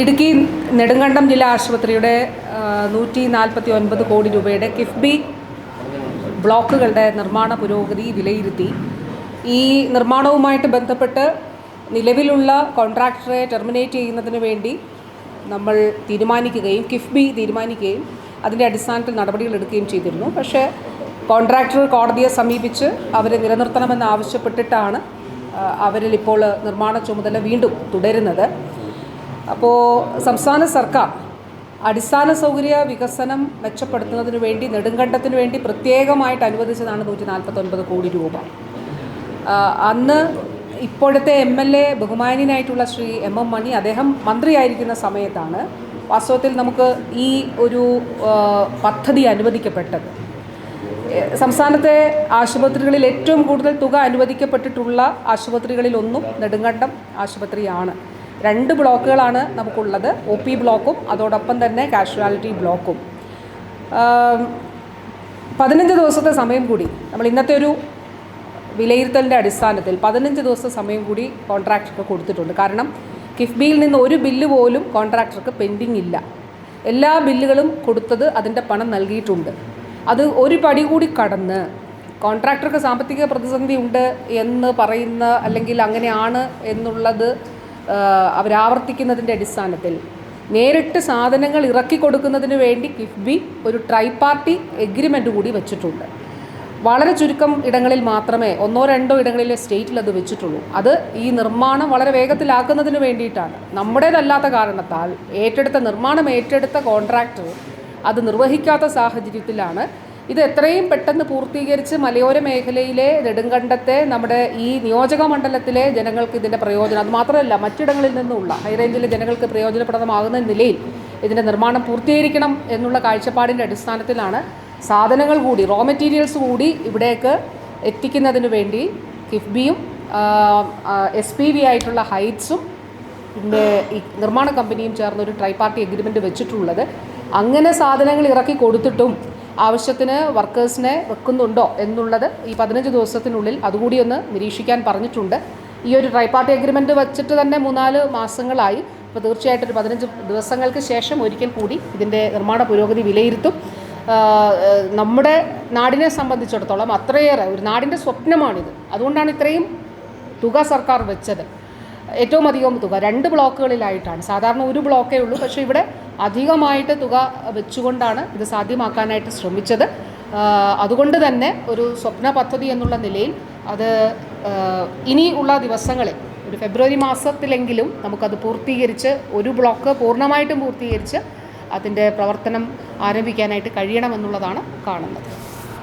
ഇടുക്കി നെടുങ്കണ്ടം ജില്ലാ ആശുപത്രിയുടെ നൂറ്റി നാൽപ്പത്തി ഒൻപത് കോടി രൂപയുടെ കിഫ്ബി ബ്ലോക്കുകളുടെ നിർമ്മാണ പുരോഗതി വിലയിരുത്തി. ഈ നിർമ്മാണവുമായിട്ട് ബന്ധപ്പെട്ട് നിലവിലുള്ള കോൺട്രാക്ടറെ ടെർമിനേറ്റ് ചെയ്യുന്നതിന് വേണ്ടി നമ്മൾ തീരുമാനിക്കുകയും കിഫ്ബി തീരുമാനിക്കുകയും അതിന്റെ അടിസ്ഥാനത്തിൽ നടപടികൾ എടുക്കുകയും ചെയ്തിരുന്നു. പക്ഷേ കോൺട്രാക്ടർ കോടതിയെ സമീപിച്ച് അവരെ നിലനിർത്തണമെന്ന് ആവശ്യപ്പെട്ടിട്ടാണ് അവരിൽ ഇപ്പോൾ നിർമ്മാണ ചുമതല വീണ്ടും തുടരുന്നത്. അപ്പോൾ സംസ്ഥാന സർക്കാർ അടിസ്ഥാന സൗകര്യ വികസനം മെച്ചപ്പെടുത്തുന്നതിന് വേണ്ടി നെടുങ്കണ്ടത്തിന് വേണ്ടി പ്രത്യേകമായിട്ട് അനുവദിച്ചതാണ് നൂറ്റി നാൽപ്പത്തൊൻപത് കോടി രൂപ. അന്ന് ഇപ്പോഴത്തെ എം എൽ എ ബഹുമാനീയനായിട്ടുള്ള ശ്രീ എം എം മണി അദ്ദേഹം മന്ത്രിയായിരിക്കുന്ന സമയത്താണ് വാസ്തവത്തിൽ നമുക്ക് ഈ ഒരു പദ്ധതി അനുവദിക്കപ്പെട്ടത്. സംസ്ഥാനത്തെ ആശുപത്രികളിൽ ഏറ്റവും കൂടുതൽ തുക അനുവദിക്കപ്പെട്ടിട്ടുള്ള ആശുപത്രികളിലൊന്നും നെടുങ്കണ്ടം ആശുപത്രിയാണ്. രണ്ട് ബ്ലോക്കുകളാണ് നമുക്കുള്ളത്. ഒ പി ബ്ലോക്കും അതോടൊപ്പം തന്നെ കാഷ്വാലിറ്റി ബ്ലോക്കും. പതിനഞ്ച് ദിവസത്തെ സമയം കൂടി. നമ്മൾ ഇന്നത്തെ ഒരു വിലയിരുത്തലിന്റെ അടിസ്ഥാനത്തിൽ പതിനഞ്ച് ദിവസത്തെ സമയം കൂടി കോൺട്രാക്ടർക്ക് കൊടുത്തിട്ടുണ്ട്. കാരണം കിഫ്ബിയിൽ നിന്ന് ഒരു ബില്ല് പോലും കോൺട്രാക്ടർക്ക് പെൻഡിങ് ഇല്ല. എല്ലാ ബില്ലുകളും കൊടുത്തത് അതിന്റെ പണം നൽകിയിട്ടുണ്ട്. അത് ഒരു പടി കൂടി കടന്ന് കോൺട്രാക്ടർക്ക് സാമ്പത്തിക പ്രതിസന്ധി ഉണ്ട് എന്ന് പറയുന്ന അല്ലെങ്കിൽ അങ്ങനെയാണ് എന്നുള്ളത് അവരാവർത്തിക്കുന്നതിന്റെ അടിസ്ഥാനത്തിൽ നേരിട്ട് സാധനങ്ങൾ ഇറക്കി കൊടുക്കുന്നതിന് വേണ്ടി കിഫ്ബി ഒരു ട്രൈ പാർട്ടി എഗ്രിമെന്റ് കൂടി വെച്ചിട്ടുണ്ട്. വളരെ ചുരുക്കം ഇടങ്ങളിൽ മാത്രമേ ഒന്നോ രണ്ടോ ഇടങ്ങളിലെ സ്റ്റേറ്റിൽ അത് വെച്ചിട്ടുള്ളൂ. അത് ഈ നിർമ്മാണം വളരെ വേഗത്തിലാക്കുന്നതിന് വേണ്ടിയിട്ടാണ്. നമ്മുടേതല്ലാത്ത കാരണത്താൽ ഏറ്റെടുത്ത നിർമ്മാണം ഏറ്റെടുത്ത കോൺട്രാക്ടർ അത് നിർവഹിക്കാത്ത സാഹചര്യത്തിലാണ് ഇത് എത്രയും പെട്ടെന്ന് പൂർത്തീകരിച്ച് മലയോര മേഖലയിലെ നെടുങ്കണ്ടത്തെ നമ്മുടെ ഈ നിയോജക മണ്ഡലത്തിലെ ജനങ്ങൾക്ക് ഇതിന്റെ പ്രയോജനം അത് മാത്രമല്ല മറ്റിടങ്ങളിൽ നിന്നുള്ള ഹൈറേഞ്ചിലെ ജനങ്ങൾക്ക് പ്രയോജനപ്രദമാകുന്ന നിലയിൽ ഇതിന്റെ നിർമ്മാണം പൂർത്തീകരിക്കണം എന്നുള്ള കാഴ്ചപ്പാടിന്റെ അടിസ്ഥാനത്തിലാണ് സാധനങ്ങൾ കൂടി റോ മെറ്റീരിയൽസ് കൂടി ഇവിടേക്ക് എത്തിക്കുന്നതിന് വേണ്ടി കിഫ്ബിയും എസ് പി വി ആയിട്ടുള്ള ഹൈറ്റ്സും പിന്നെ ഈ നിർമ്മാണ കമ്പനിയും ചേർന്ന് ഒരു ട്രൈ പാർട്ടി എഗ്രിമെന്റ് വെച്ചിട്ടുള്ളത്. അങ്ങനെ സാധനങ്ങൾ ഇറക്കി കൊടുത്തിട്ടും ആവശ്യത്തിന് വർക്കേഴ്സിനെ വെക്കുന്നുണ്ടോ എന്നുള്ളത് ഈ പതിനഞ്ച് ദിവസത്തിനുള്ളിൽ അതുകൂടി ഒന്ന് നിരീക്ഷിക്കാൻ പറഞ്ഞിട്ടുണ്ട്. ഈ ഒരു ട്രൈപാർട്ടി പാർട്ടി എഗ്രിമെന്റ് വെച്ചിട്ട് തന്നെ മൂന്നാൽ മാസങ്ങളായി. അപ്പോൾ തീർച്ചയായിട്ടും ഒരു പതിനഞ്ച് ദിവസങ്ങൾക്ക് ശേഷം ഒരിക്കൽ കൂടി ഇതിന്റെ നിർമ്മാണ പുരോഗതി വിലയിരുത്തും. നമ്മുടെ നാടിനെ സംബന്ധിച്ചിടത്തോളം അത്രയേറെ ഒരു നാടിന്റെ സ്വപ്നമാണിത്. അതുകൊണ്ടാണ് ഇത്രയും തുക സർക്കാർ വെച്ചത്. ഏറ്റവും അധികം തുക. രണ്ട് ബ്ലോക്കുകളിലായിട്ടാണ്. സാധാരണ ഒരു ബ്ലോക്കേ ഉള്ളൂ. പക്ഷേ ഇവിടെ അധികമായിട്ട് തുക വെച്ചുകൊണ്ടാണ് ഇത് സാധ്യമാക്കാനായിട്ട് ശ്രമിച്ചത്. അതുകൊണ്ട് തന്നെ ഒരു സ്വപ്ന പദ്ധതി എന്നുള്ള നിലയിൽ അത് ഇനി ഉള്ള ദിവസങ്ങളിൽ ഒരു ഫെബ്രുവരി മാസത്തിലെങ്കിലും നമുക്കത് പൂർത്തീകരിച്ച് ഒരു ബ്ലോക്ക് പൂർണമായിട്ടും പൂർത്തീകരിച്ച് അതിന്റെ പ്രവർത്തനം ആരംഭിക്കാനായിട്ട് കഴിയണമെന്നുള്ളതാണ് കാണുന്നത്.